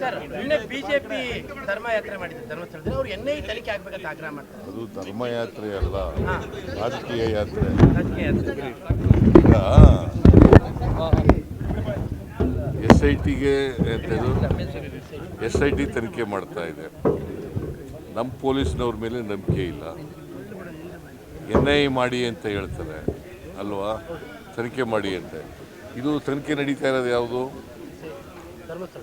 Sir ನಿನ್ನೆ BJP ಧರ್ಮಯಾತ್ರೆ ಮಾಡಿದ್ರು. ಧರ್ಮಸ್ಥಳದಲ್ಲಿ ಅವ್ರು ಎನ್ ಐ ತನಿಖೆ ಆಗ್ಬೇಕಂತ ಆಗ್ರಹ ಮಾಡ್ತಾರೆ. ಅದು ಧರ್ಮಯಾತ್ರೆ ಅಲ್ಲ ರಾಜಕೀಯ ಯಾತ್ರೆ. ರಾಜಕೀಯ ಯಾತ್ರೆ. ಎಸ್ ಐ ಟಿಗೆ ಎಸ್ ಐ ಟಿ ತನಿಖೆ ಮಾಡ್ತಾ ಇದೆ. ನಮ್ಮ ಪೊಲೀಸ್ನವ್ರ ಮೇಲೆ ನಂಬಿಕೆ ಇಲ್ಲ. ಎನ್ ಐ ಮಾಡಿ ಅಂತ ಹೇಳ್ತಾರೆ. ಅಲ್ವಾ? ತನಿಖೆ ಮಾಡಿ ಅಂತ. ಇದು ತನಿಖೆ ನಡೀತಾ ಇರೋದು ಯಾವುದು? ಧರ್ಮಸ್ಥಳ.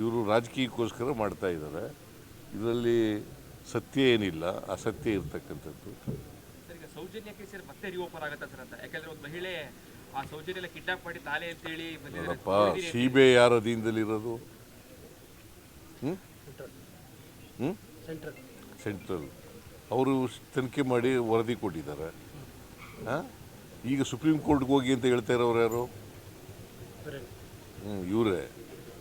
ಇವರು ರಾಜಕೀಯಕ್ಕೋಸ್ಕರ ಮಾಡ್ತಾ ಇದ್ದಾರೆ. ಇದರಲ್ಲಿ ಸತ್ಯ ಏನಿಲ್ಲ ಅಸತ್ಯ ಇರ್ತಕ್ಕಂಥದ್ದು. ಸರ್ ಈಗ ಸೌಜನ್ಯ ಕೇಸಲ್ಲಿ ಮತ್ತೆ ರಿಓಪನ್ ಆಗತ್ತೆ ಸರ್ ಅಂತ. ಯಾಕಂದ್ರೆ ಒಂದು ಮಹಿಳೆ ಆ ಸೌಜನ್ಯ ಕಿಡ್ನಾಪ್ ಮಾಡಿ ತಾಲೆ ಅಂತ ಹೇಳಿ ಬಂದಿದ್ದಾರೆ. ನೋಡಪ್ಪ ಸಿ ಬಿ ಐ ಯಾರ ಅಧೀನದಲ್ಲಿರೋದು? ಹ್ಞೂ ಹ್ಞೂ ಸೆಂಟ್ರಲ್. ಸೆಂಟ್ರಲ್. ಅವರು ತನಿಖೆ ಮಾಡಿ ವರದಿ ಕೊಟ್ಟಿದ್ದಾರೆ. ಹಾಂ? ಈಗ ಸುಪ್ರೀಂ ಕೋರ್ಟ್ಗೆ ಹೋಗಿ ಅಂತ ಹೇಳ್ತಾ ಇರೋರು ಯಾರು? ಹ್ಞೂ ಇವರೇ.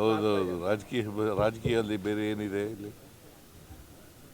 ಹೌದೌದು ರಾಜಕೀಯ ರಾಜಕೀಯದಲ್ಲಿ ಬೇರೆ ಏನಿದೆ ಇಲ್ಲಿ?